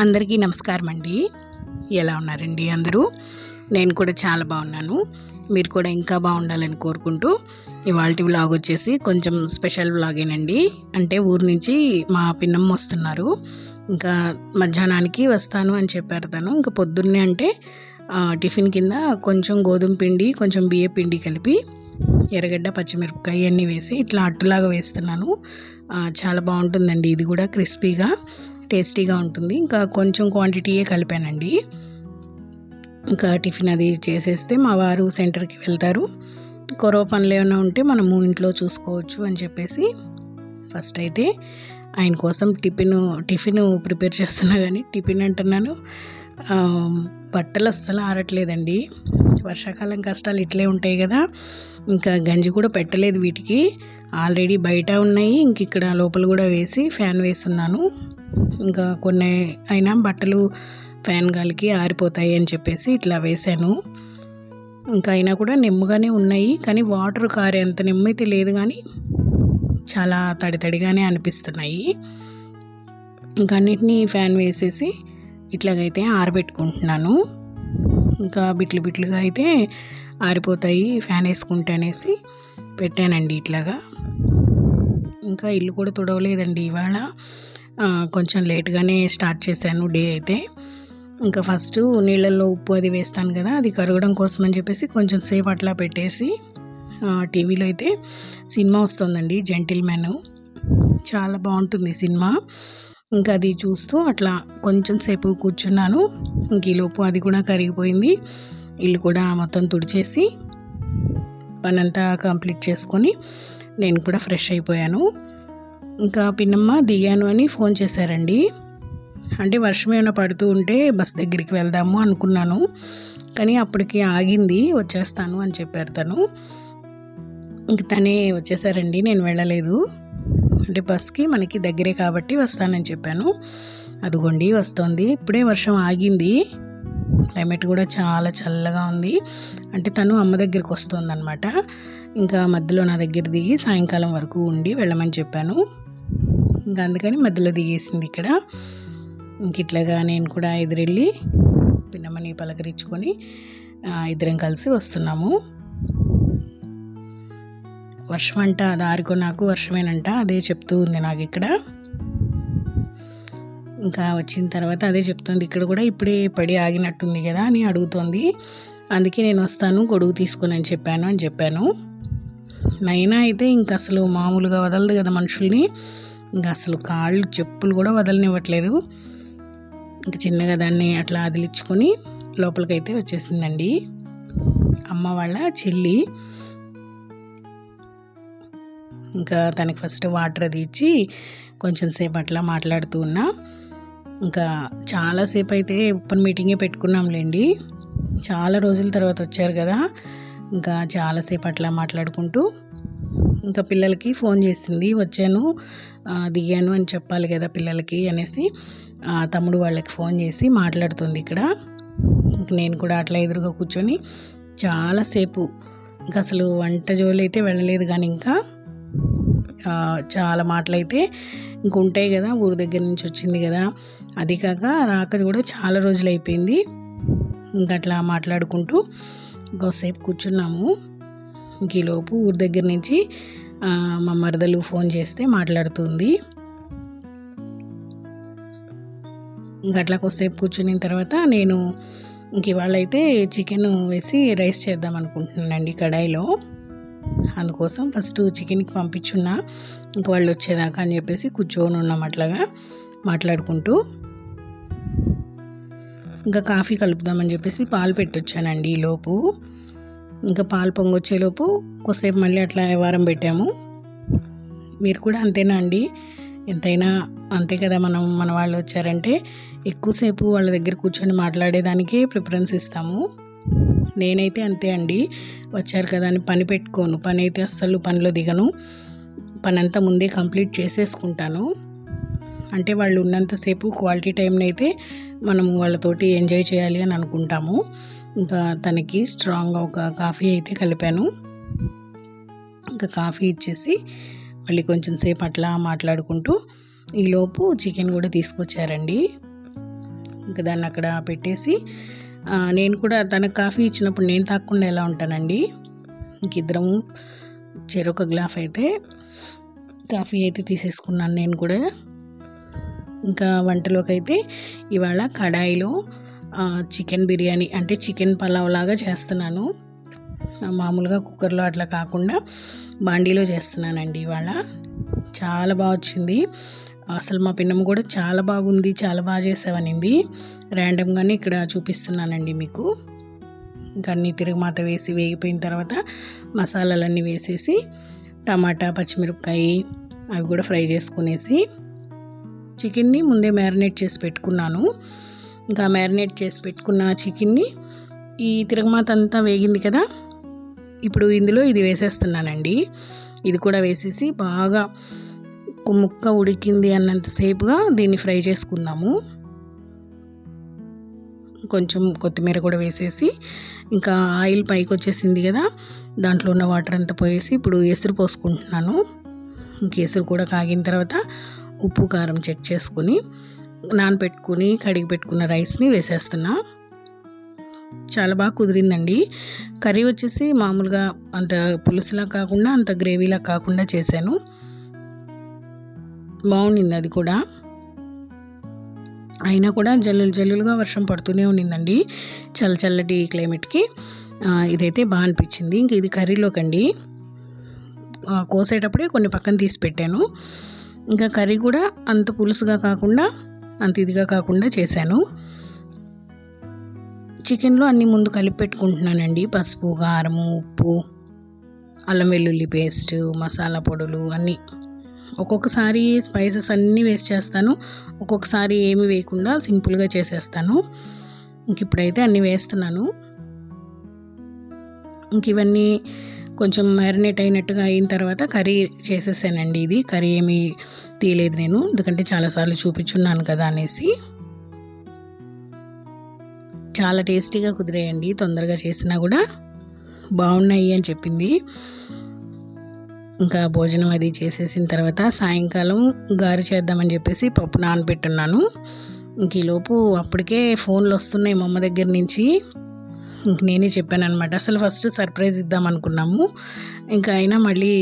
అందరికీ నమస్కారం అండి ఎలా ఉన్నారండి అందరూ? నేను కూడా చాలా బాగున్నాను. మీరు కూడా ఇంకా బాగుండాలని కోరుకుంటూ ఇవాళ వ్లాగ్ వచ్చేసి కొంచెం స్పెషల్ వ్లాగేనండి. అంటే ఊరు నుంచి మా పిన్నమ్మ వస్తున్నారు. ఇంకా మధ్యాహ్నానికి వస్తాను అని చెప్పారు తను. ఇంకా పొద్దున్నే అంటే టిఫిన్ కింద కొంచెం గోధుమ పిండి కొంచెం బియ్య పిండి కలిపి ఎర్రగడ్డ పచ్చిమిరపకాయ అన్నీ వేసి ఇట్లా అట్టులాగా వేస్తున్నాను. చాలా బాగుంటుందండి. ఇది కూడా క్రిస్పీగా. టేస్టీగా ఉంటుంది. ఇంకా కొంచెం క్వాంటిటీయే కలిపానండి. ఇంకా టిఫిన్ అది చేసేస్తే మా వారు సెంటర్కి వెళ్తారు. కొరవ పనులు ఏమైనా ఉంటే మనము ఇంట్లో చూసుకోవచ్చు అని చెప్పేసి ఫస్ట్ అయితే ఆయన కోసం టిఫిన్ టిఫిన్ ప్రిపేర్ చేస్తున్నా కానీ టిఫిన్ అంటున్నాను. బట్టలు అస్సలు ఆరట్లేదండి. వర్షాకాలం కష్టాలు ఇట్లే ఉంటాయి కదా. ఇంకా గంజి కూడా పెట్టలేదు వీటికి. ఆల్రెడీ బయట ఉన్నాయి. ఇంక ఇక్కడ లోపల కూడా వేసి ఫ్యాన్ వేస్తున్నాను. ఇంకా కొన్ని అయినా బట్టలు ఫ్యాన్ గాలికి ఆరిపోతాయి అని చెప్పేసి ఇట్లా వేశాను. ఇంకా అయినా కూడా నెమ్మగానే ఉన్నాయి. కానీ వాటర్ కారే అంత నెమ్మైతే లేదు కానీ చాలా తడి తడిగానే అనిపిస్తున్నాయి. ఇంకా అన్నిటినీ ఫ్యాన్ వేసేసి ఇట్లాగైతే ఆరబెట్టుకుంటున్నాను. ఇంకా బిట్లు బిట్లుగా అయితే ఆరిపోతాయి ఫ్యాన్ వేసుకుంటే అనేసి పెట్టానండి ఇట్లాగా. ఇంకా ఇల్లు కూడా తుడవలేదండి ఇవాళ. కొంచెం లేట్గానే స్టార్ట్ చేశాను డే అయితే. ఇంకా ఫస్ట్ నీళ్ళల్లో ఉప్పు అది వేస్తాను కదా అది కరగడం కోసం అని చెప్పేసి కొంచెం సేపు అట్లా పెట్టేసి టీవీలో అయితే సినిమా వస్తుందండి జెంటిల్ మ్యాన్ చాలా బాగుంటుంది సినిమా. ఇంకా అది చూస్తూ అట్లా కొంచెం సేపు కూర్చున్నాను. ఇంక ఈలోపు అది కూడా కరిగిపోయింది. ఇల్లు కూడా మొత్తం తుడిచేసి పనంతా కంప్లీట్ చేసుకొని నేను కూడా ఫ్రెష్ అయిపోయాను. ఇంకా పిన్నమ్మ దిగాను అని ఫోన్ చేశారండి. అంటే వర్షం ఏమైనా పడుతూ ఉంటే బస్ దగ్గరికి వెళ్దాము అనుకున్నాను. కానీ అప్పటికి ఆగింది వచ్చేస్తాను అని చెప్పారు తను. ఇంక తనే వచ్చేసారండి నేను వెళ్ళలేదు. అంటే బస్కి మనకి దగ్గరే కాబట్టి వస్తానని చెప్పాను. అదిగోండి వస్తుంది. ఇప్పుడే వర్షం ఆగింది. క్లైమేట్ కూడా చాలా చల్లగా ఉంది. అంటే తను అమ్మ దగ్గరికి వస్తుంది అనమాట ఇంకా మధ్యలో నా దగ్గర దిగి సాయంకాలం వరకు ఉండి వెళ్ళమని చెప్పాను. ఇంకా అందుకని మధ్యలో దిగేసింది ఇక్కడ. ఇంక ఇట్లాగా నేను కూడా ఎదురెళ్ళి పిన్నమ్మని పలకరించుకొని ఇద్దరం కలిసి వస్తున్నాము. వర్షం అంట దారికో నాకు వర్షమేనంట అదే చెప్తూ ఉంది నాకు ఇక్కడ. ఇంకా వచ్చిన తర్వాత అదే చెప్తుంది ఇక్కడ కూడా ఇప్పుడే పడి ఆగినట్టుంది కదా అని అడుగుతోంది. అందుకే నేను వస్తాను గొడుగు తీసుకొని అని చెప్పాను అని చెప్పాను. నైనా అయితే ఇంకా అసలు మామూలుగా వదలదు కదా మనుషుల్ని. ఇంకా అసలు కాళ్ళు చెప్పులు కూడా వదలనివ్వట్లేదు. ఇంకా చిన్నగా దాన్ని అట్లా అదిలించుకొని లోపలికైతే వచ్చేసిందండి. అమ్మ వాళ్ళ చెల్లి. ఇంకా తనకి ఫస్ట్ వాటర్ అది ఇచ్చి కొంచెం సేపు అట్లా మాట్లాడుతూ ఉన్నా. ఇంకా చాలాసేపు అయితే ఓపెన్ మీటింగే పెట్టుకున్నాంలేండి. చాలా రోజుల తర్వాత వచ్చారు కదా. ఇంకా చాలాసేపు అట్లా మాట్లాడుకుంటూ ఇంకా పిల్లలకి ఫోన్ చేసింది వచ్చాను దిగాను అని చెప్పాలి కదా పిల్లలకి అనేసి తమ్ముడు వాళ్ళకి ఫోన్ చేసి మాట్లాడుతుంది ఇక్కడ. నేను కూడా అట్లా ఎదురుగా కూర్చొని చాలాసేపు ఇంకా అసలు వంట జోలు అయితే వెళ్ళలేదు కానీ ఇంకా చాలా మాటలు అయితే ఉంటాయి కదా ఊరి దగ్గర నుంచి వచ్చింది కదా. అది కాక రాక కూడా చాలా రోజులు అయిపోయింది. ఇంక అట్లా మాట్లాడుకుంటూ ఇంకోసేపు కూర్చున్నాము. ఈలోపు ఊరి దగ్గర నుంచి మా మరదలు ఫోన్ చేస్తే మాట్లాడుతుంది. ఇంక అట్లా కొద్దిసేపు కూర్చున్న తర్వాత నేను ఇంక ఇవాళ అయితే చికెన్ వేసి రైస్ చేద్దాం అనుకుంటున్నానండి కడాయిలో. అందుకోసం ఫస్ట్ చికెన్కి పంపించున్నా. ఇంక వాళ్ళు వచ్చేదాకా అని చెప్పేసి కూర్చొని ఉన్నాం అట్లాగా మాట్లాడుకుంటూ. ఇంకా కాఫీ కలుపుదామని చెప్పేసి పాలు పెట్టొచ్చానండి ఈ లోపు ఇంకా పాలు పొంగొచ్చేలోపు కొద్దిసేపు మళ్ళీ అట్లా వారం పెట్టాము. మీరు కూడా అంతేనా అండి? ఎంతైనా అంతే కదా మనం మన వాళ్ళు వచ్చారంటే ఎక్కువసేపు వాళ్ళ దగ్గర కూర్చొని మాట్లాడేదానికే ప్రిఫరెన్స్ ఇస్తాము. నేనైతే అంతే అండి. వచ్చారు కదా అని పని పెట్టుకోను. పని అయితే అస్సలు పనిలో దిగను. పని అంతా ముందే కంప్లీట్ చేసేసుకుంటాను. అంటే వాళ్ళు ఉన్నంతసేపు క్వాలిటీ టైంని అయితే మనము వాళ్ళతోటి ఎంజాయ్ చేయాలి అని అనుకుంటాము. ఇంకా తనకి స్ట్రాంగ్గా ఒక కాఫీ అయితే కలిపాను. ఇంకా కాఫీ ఇచ్చేసి మళ్ళీ కొంచెం సేపు అట్లా మాట్లాడుకుంటూ ఈలోపు చికెన్ కూడా తీసుకొచ్చారండి. ఇంకా దాన్ని అక్కడ పెట్టేసి నేను కూడా తనకు కాఫీ ఇచ్చినప్పుడు నేను తాగకుండా ఎలా ఉంటానండి? ఇంక ఇద్దరము చెరొక గ్లాఫ్ అయితే కాఫీ అయితే తీసేసుకున్నాను నేను కూడా. ఇంకా వంటలోకి అయితే ఇవాళ కడాయిలో చికెన్ బిర్యానీ అంటే చికెన్ పలావ్ లాగా చేస్తున్నాను. మామూలుగా కుక్కర్లో అట్లా కాకుండా బాండీలో చేస్తున్నానండి ఇవాళ. చాలా బాగా వచ్చింది. అసలు మా పిన్నమ్మ కూడా చాలా బాగుంది చాలా బాగా చేసావనింది. ర్యాండమ్గానే ఇక్కడ చూపిస్తున్నానండి మీకు. ఇంకా అన్నీ తిరుగుమాత వేసి వేగిపోయిన తర్వాత మసాలాలన్నీ వేసేసి టమాటా పచ్చిమిరపకాయ అవి కూడా ఫ్రై చేసుకునేసి చికెన్ని ముందే మ్యారినేట్ చేసి పెట్టుకున్నాను. ఇంకా మ్యారినేట్ చేసి పెట్టుకున్న చికెన్ని ఈ తిరగమాత అంతా వేగింది కదా. ఇప్పుడు ఇందులో ఇది వేసేస్తున్నానండి. ఇది కూడా వేసేసి బాగా ఒక ముక్క ఉడికింది అన్నంతసేపుగా దీన్ని ఫ్రై చేసుకుందాము. కొంచెం కొత్తిమీర కూడా వేసేసి ఇంకా ఆయిల్ పైకి వచ్చేసింది కదా. దాంట్లో ఉన్న వాటర్ అంతా పోయేసి ఇప్పుడు ఎసురు పోసుకుంటున్నాను. ఇంక ఎసురు కూడా కాగిన తర్వాత ఉప్పు కారం చెక్ చేసుకుని నానబెట్టుకుని కడిగి పెట్టుకున్న రైస్ని వేసేస్తున్నా. చాలా బాగా కుదిరిందండి. కర్రీ వచ్చేసి మామూలుగా అంత పులుసులా కాకుండా అంత గ్రేవీలా కాకుండా చేశాను. బాగుండింది అది కూడా. అయినా కూడా జల్లులు జల్లులుగా వర్షం పడుతూనే ఉండిందండి చల్ల చల్లటి క్లైమేట్కి. ఇదైతే బాగా అనిపించింది. ఇంక ఇది కర్రీలోకండి కోసేటప్పుడే కొన్ని పక్కన తీసి పెట్టాను. ఇంకా కర్రీ కూడా అంత పులుసుగా కాకుండా అంత ఇదిగా కాకుండా చేశాను. చికెన్లో అన్ని ముందు కలిపి పెట్టుకుంటున్నానండి. పసుపు కారము ఉప్పు అల్లం వెల్లుల్లి పేస్ట్ మసాలా పొడులు అన్నీ. ఒక్కొక్కసారి స్పైసెస్ అన్నీ వేస్ట్ చేస్తాను. ఒక్కొక్కసారి ఏమి వేయకుండా సింపుల్గా చేసేస్తాను. ఇంక ఇప్పుడైతే అన్నీ వేస్తున్నాను. ఇంక ఇవన్నీ కొంచెం మ్యారినేట్ అయినట్టుగా అయిన తర్వాత కర్రీ చేసేసానండి ఇది. కర్రీ ఏమీ తీయలేదు నేను. ఎందుకంటే చాలాసార్లు చూపించున్నాను కదా అనేసి. చాలా టేస్టీగా కుదిరేయండి. తొందరగా చేసినా కూడా బాగున్నాయి అని చెప్పింది. ఇంకా భోజనం అది చేసేసిన తర్వాత సాయంకాలం గారి చేద్దామని చెప్పేసి పప్పు నానబెట్టున్నాను. ఇంక ఈలోపు అప్పటికే ఫోన్లు వస్తున్నాయి మా అమ్మ దగ్గర నుంచి. నేనే చెప్పాను అనమాట అసలు ఫస్ట్ సర్ప్రైజ్ ఇద్దాం అనుకున్నాము ఇంకా అయినా మళ్ళీ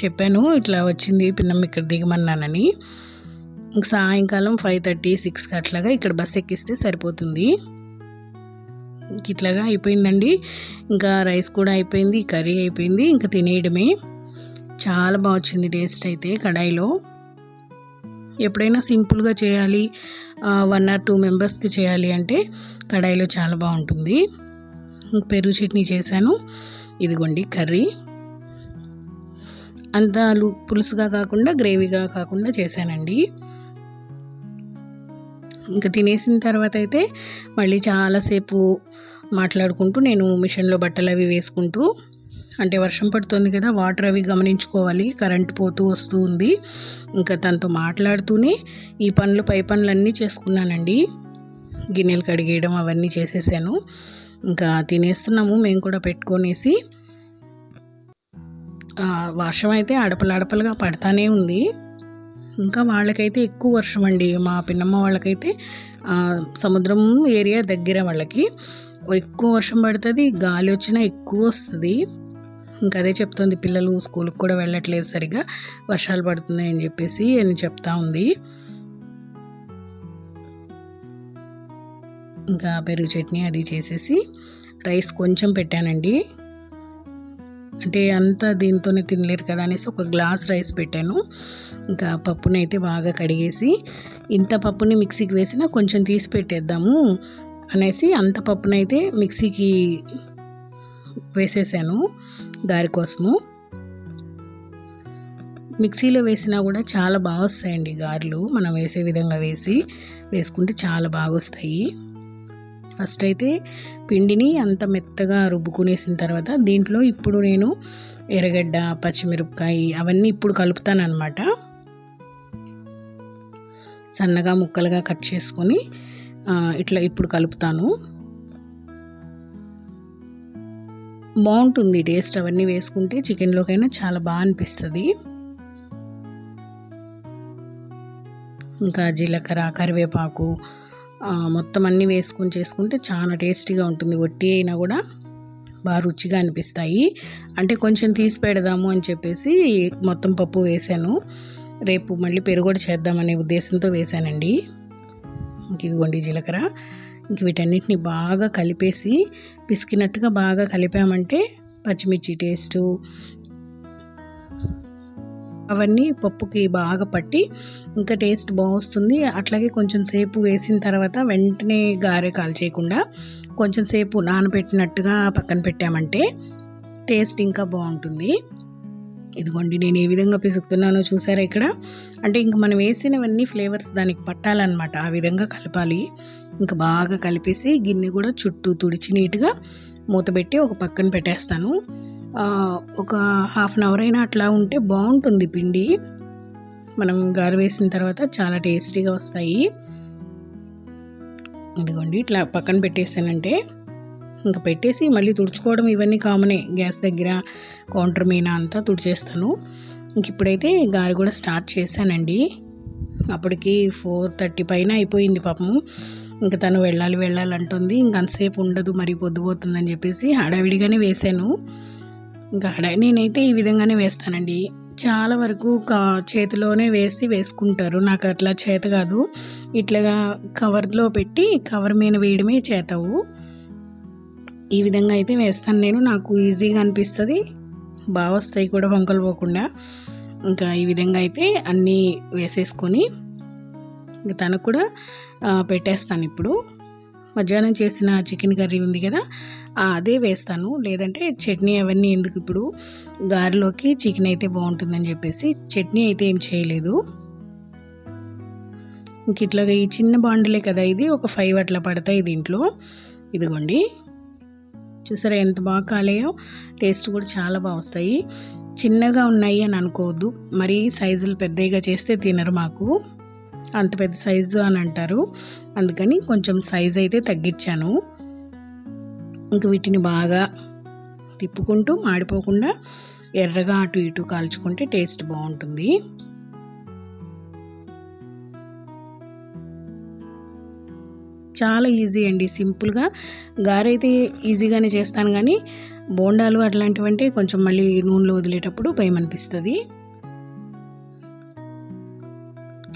చెప్పాను ఇట్లా వచ్చింది పిన్నం ఇక్కడ దిగమన్నానని. ఇంక సాయంకాలం ఫైవ్ థర్టీ సిక్స్కి అట్లాగా ఇక్కడ బస్ ఎక్కిస్తే సరిపోతుంది. ఇంక ఇట్లాగా అయిపోయిందండి. ఇంకా రైస్ కూడా అయిపోయింది కర్రీ అయిపోయింది ఇంకా తినేయడమే. చాలా బాగా వచ్చింది టేస్ట్ అయితే కడాయిలో. ఎప్పుడైనా సింపుల్గా చేయాలి వన్ ఆర్ టూ మెంబర్స్కి చేయాలి అంటే కడాయిలో చాలా బాగుంటుంది. పెరుగు చట్నీ చేశాను. ఇదిగోండి కర్రీ. అందాలు పులుసుగా కాకుండా గ్రేవీగా కాకుండా చేశానండి. ఇంకా తినేసిన తర్వాత అయితే మళ్ళీ చాలాసేపు మాట్లాడుకుంటూ నేను మిషన్లో బట్టలు అవి వేసుకుంటూ అంటే వర్షం పడుతుంది కదా వాటర్ అవి గమనించుకోవాలి. కరెంట్ పోతూ వస్తూ ఉంది. ఇంకా తనతో మాట్లాడుతూనే ఈ పనులు పై పనులన్నీ చేసుకున్నానండి. గిన్నెలు కడిగేయడం అవన్నీ చేసేసాను. ఇంకా తినేస్తున్నాము మేము కూడా పెట్టుకొనేసి. వర్షం అయితే అడపలు అడపలుగా పడతానే ఉంది. ఇంకా వాళ్ళకైతే ఎక్కువ వర్షం అండి. మా పిన్నమ్మ వాళ్ళకైతే సముద్రం ఏరియా దగ్గర వాళ్ళకి ఎక్కువ వర్షం పడుతుంది గాలి వచ్చినా ఎక్కువ వస్తుంది. ఇంకా అదే చెప్తుంది పిల్లలు స్కూల్కి కూడా వెళ్ళట్లేదు సరిగా వర్షాలు పడుతున్నాయి అని చెప్పేసి అని చెప్తా ఉంది. ఇంకా పెరుగు చట్నీ అది చేసేసి రైస్ కొంచెం పెట్టానండి. అంటే అంతా దీంతోనే తినలేరు కదా అనేసి ఒక గ్లాస్ రైస్ పెట్టాను. ఇంకా పప్పుని అయితే బాగా కడిగేసి ఇంత పప్పుని మిక్సీకి వేసినా కొంచెం తీసి పెట్టేద్దాము అనేసి అంత పప్పునైతే మిక్సీకి వేసేసాను గారి కోసము. మిక్సీలో వేసినా కూడా చాలా బాగా వస్తాయండి గారెలు. మనం వేసే విధంగా వేసి వేసుకుంటే చాలా బాగా వస్తాయి. ఫస్ట్ అయితే పిండిని అంత మెత్తగా రుబ్బుకునేసిన తర్వాత దీంట్లో ఇప్పుడు నేను ఎర్రగడ్డ పచ్చిమిరపకాయ అవన్నీ ఇప్పుడు కలుపుతాను అనమాట సన్నగా ముక్కలుగా కట్ చేసుకొని ఇట్లా ఇప్పుడు కలుపుతాను. బాగుంటుంది టేస్ట్ అవన్నీ వేసుకుంటే చికెన్లోకైనా చాలా బాగా అనిపిస్తుంది. ఇంకా జీలకర్ర కరివేపాకు మొత్తం అన్నీ వేసుకొని చేసుకుంటే చాలా టేస్టీగా ఉంటుంది. వట్టి అయినా కూడా బాగా రుచిగా అనిపిస్తాయి. అంటే కొంచెం తీసి పెడదాము అని చెప్పేసి మొత్తం పప్పు వేసాను. రేపు మళ్ళీ పెరుగు కూడా చేద్దామనే ఉద్దేశంతో వేసానండి. ఇంక ఇదిగోండి జీలకర్ర. ఇంక వీటన్నిటిని బాగా కలిపేసి పిసికినట్టుగా బాగా కలిపామంటే పచ్చిమిర్చి టేస్టు అవన్నీ పప్పుకి బాగా పట్టి ఇంకా టేస్ట్ బాగుస్తుంది. అట్లాగే కొంచెం సేపు వేసిన తర్వాత వెంటనే గారె కాల్చేయకుండా కొంచెం సేపు నానబెట్టినట్టుగా పక్కన పెట్టామంటే టేస్ట్ ఇంకా బాగుంటుంది. ఇదిగోండి నేను ఏ విధంగా పిసుకుతున్నానో చూసారా ఇక్కడ? అంటే ఇంక మనం వేసినవన్నీ ఫ్లేవర్స్ దానికి పట్టాలన్నమాట. ఆ విధంగా కలపాలి. ఇంకా బాగా కలిపేసి గిన్నె కూడా చుట్టూ తుడిచి నీట్గా మూతపెట్టి ఒక పక్కన పెట్టేస్తాను. ఒక హాఫ్ అన్ అవర్ అయినా అట్లా ఉంటే బాగుంటుంది పిండి. మనం గారు వేసిన తర్వాత చాలా టేస్టీగా వస్తాయి. ఇదిగోండి ఇట్లా పక్కన పెట్టేసానంటే ఇంకా పెట్టేసి మళ్ళీ తుడుచుకోవడం ఇవన్నీ కామనే గ్యాస్ దగ్గర కౌంటర్ మీద అంతా తుడిచేస్తాను. ఇంక ఇప్పుడైతే గారి కూడా స్టార్ట్ చేశానండి. అప్పటికి ఫోర్ థర్టీ పైన అయిపోయింది పాపము ఇంకా తను వెళ్ళాలి వెళ్ళాలి అంటుంది. ఇంక అంతసేపు ఉండదు మరి పొద్దుపోతుందని చెప్పేసి హడావిడిగానే వేశాను. ఇంకా నేనైతే ఈ విధంగానే వేస్తానండి. చాలా వరకు కా చేతిలోనే వేసి వేసుకుంటారు. నాకు అట్లా చేత కాదు. ఇట్లాగా కవర్లో పెట్టి కవర్ మీద వేయడమే చేతవు. ఈ విధంగా అయితే వేస్తాను నేను. నాకు ఈజీగా అనిపిస్తుంది. బాగా వస్తాయి కూడా వంకలు పోకుండా. ఇంకా ఈ విధంగా అయితే అన్నీ వేసేసుకొని ఇంకా తనకు కూడా పెట్టేస్తాను ఇప్పుడు. మధ్యాహ్నం చేసిన చికెన్ కర్రీ ఉంది కదా అదే వేస్తాను. లేదంటే చట్నీ అవన్నీ ఎందుకు ఇప్పుడు గారెలోకి చికెన్ అయితే బాగుంటుందని చెప్పేసి చట్నీ అయితే ఏం చేయలేదు. ఇంక ఇట్లాగా ఈ చిన్న బాండిలే కదా ఇది ఒక ఫైవ్ అట్లా పడతాయి దీంట్లో. ఇదిగోండి. చూసారా ఎంత బాగా కాలేయో? టేస్ట్ కూడా చాలా బాగా వస్తాయి. చిన్నగా ఉన్నాయి అని అనుకోవద్దు. మరీ సైజులు పెద్దగా చేస్తే తినరు మాకు. అంత పెద్ద సైజు అని అంటారు. అందుకని కొంచెం సైజ్ అయితే తగ్గించాను. ఇంక వీటిని బాగా తిప్పుకుంటూ మాడిపోకుండా ఎర్రగా అటు ఇటు కాల్చుకుంటే టేస్ట్ బాగుంటుంది. చాలా ఈజీ అండి. సింపుల్గా గారైతే ఈజీగానే చేస్తాను కానీ బోండాలు అట్లాంటివంటే కొంచెం మళ్ళీ నూనెలో వదిలేటప్పుడు భయం అనిపిస్తుంది.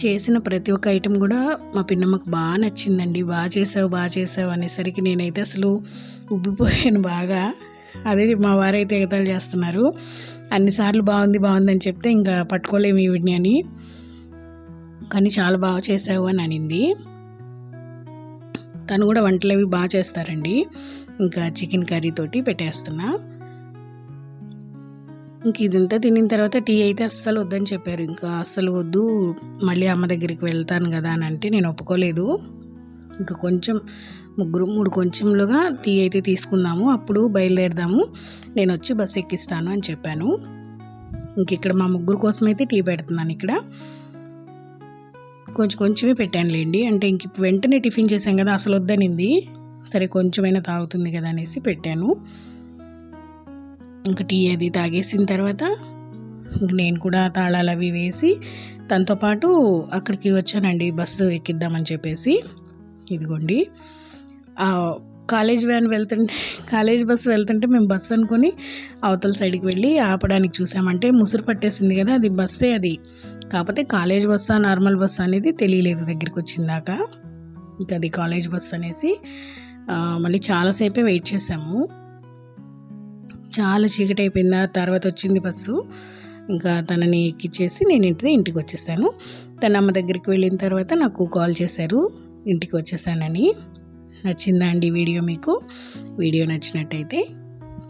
చేసిన ప్రతి ఒక్క ఐటెం కూడా మా పిన్నమ్మకు బాగా నచ్చిందండి. బాగా చేసావు బాగా చేసావు అనేసరికి నేనైతే అసలు ఉబ్బిపోయాను బాగా. అదే మా వారైతే ఎగతాలు చేస్తున్నారు. అన్నిసార్లు బాగుంది బాగుంది అని చెప్తే ఇంకా పట్టుకోలేము ఈవిడిని అని. కానీ చాలా బాగా చేసావు అని అనింది. తను కూడా వంటలు అవి బాగా చేస్తారండి. ఇంకా చికెన్ కర్రీ తోటి పెట్టేస్తున్నా. ఇంక ఇదంతా తినిన తర్వాత టీ అయితే అస్సలు వద్దని చెప్పారు. ఇంకా అస్సలు వద్దు మళ్ళీ అమ్మ దగ్గరికి వెళ్తాను కదా అని అంటే నేను ఒప్పుకోలేదు. ఇంకా కొంచెం ముగ్గురు మూడు కొంచెంలుగా టీ అయితే తీసుకున్నాము. అప్పుడు బయలుదేరదాము. నేను వచ్చి బస్సు ఎక్కిస్తాను అని చెప్పాను. ఇంక ఇక్కడ మా ముగ్గురు కోసం అయితే టీ పెడుతున్నాను ఇక్కడ. కొంచెం కొంచెమే పెట్టానులేండి. అంటే ఇంక వెంటనే టిఫిన్ చేశాం కదా అసలు వద్దనింది. సరే కొంచెమైనా తాగుతుంది కదా అనేసి పెట్టాను. ఇంకా టీ అది తాగేసిన తర్వాత ఇంక నేను కూడా తాళాలు అవి వేసి తనతో పాటు అక్కడికి వచ్చానండి బస్సు ఎక్కిద్దామని చెప్పేసి. ఇదిగోండి. కాలేజ్ వ్యాన్ వెళ్తుంటే కాలేజ్ బస్సు వెళ్తుంటే మేము బస్సు అనుకొని అవతల సైడ్కి వెళ్ళి ఆపడానికి చూసామంటే ముసురు పట్టేసింది కదా అది బస్సే అది. కాకపోతే కాలేజ్ బస్సా నార్మల్ బస్సు అనేది తెలియలేదు దగ్గరికి వచ్చిందాక ఇంకా అది కాలేజ్ బస్సు అనేసి మళ్ళీ చాలాసేపే వెయిట్ చేసాము. చాలా చీకటి అయిపోయింది. ఆ తర్వాత వచ్చింది బస్సు. ఇంకా తనని ఎక్కిచ్చేసి నేను ఇంటి ఇంటికి వచ్చేసాను. తన అమ్మ దగ్గరికి వెళ్ళిన తర్వాత నాకు కాల్ చేశారు. ఇంటికి వచ్చేసానని. నచ్చిందా అండి వీడియో మీకు? వీడియో నచ్చినట్టయితే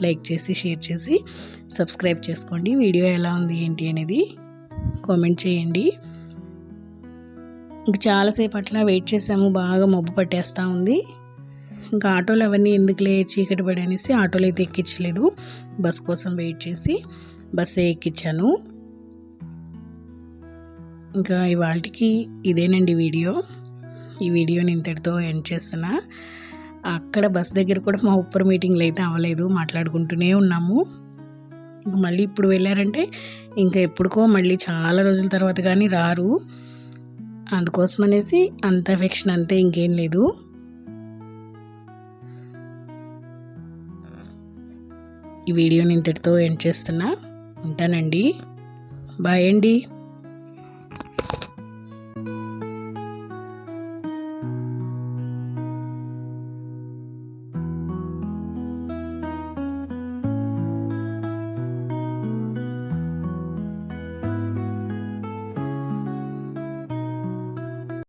లైక్ చేసి షేర్ చేసి సబ్స్క్రైబ్ చేసుకోండి. వీడియో ఎలా ఉంది ఏంటి అనేది కామెంట్ చేయండి. ఇంక చాలాసేపు అట్లా వెయిట్ చేసాము బాగా మబ్బు పట్టేస్తూ ఉంది. ఇంకా ఆటోలు అవన్నీ ఎందుకులే చీకటి పడి అనేసి ఆటోలు అయితే ఎక్కించలేదు. బస్ కోసం వెయిట్ చేసి బస్సే ఎక్కించాను. ఇంకా ఇవాళకి ఇదేనండి వీడియో. ఈ వీడియోని ఇంతటితో ఎండ్ చేస్తున్నా. అక్కడ బస్ దగ్గర కూడా మా ఉప్పర్ మీటింగ్లు అయితే అవ్వలేదు మాట్లాడుకుంటూనే ఉన్నాము. ఇంక మళ్ళీ ఇప్పుడు వెళ్ళారంటే ఇంకా ఎప్పుడుకో మళ్ళీ చాలా రోజుల తర్వాత కానీ రారు. అందుకోసం అనేసి అంత ఎఫెక్షన్ అంతే ఇంకేం లేదు. ఈ వీడియోని ఇంతటితో ఎండ్ చేస్తున్నా. ఉంటానండి. బాయ్ అండి.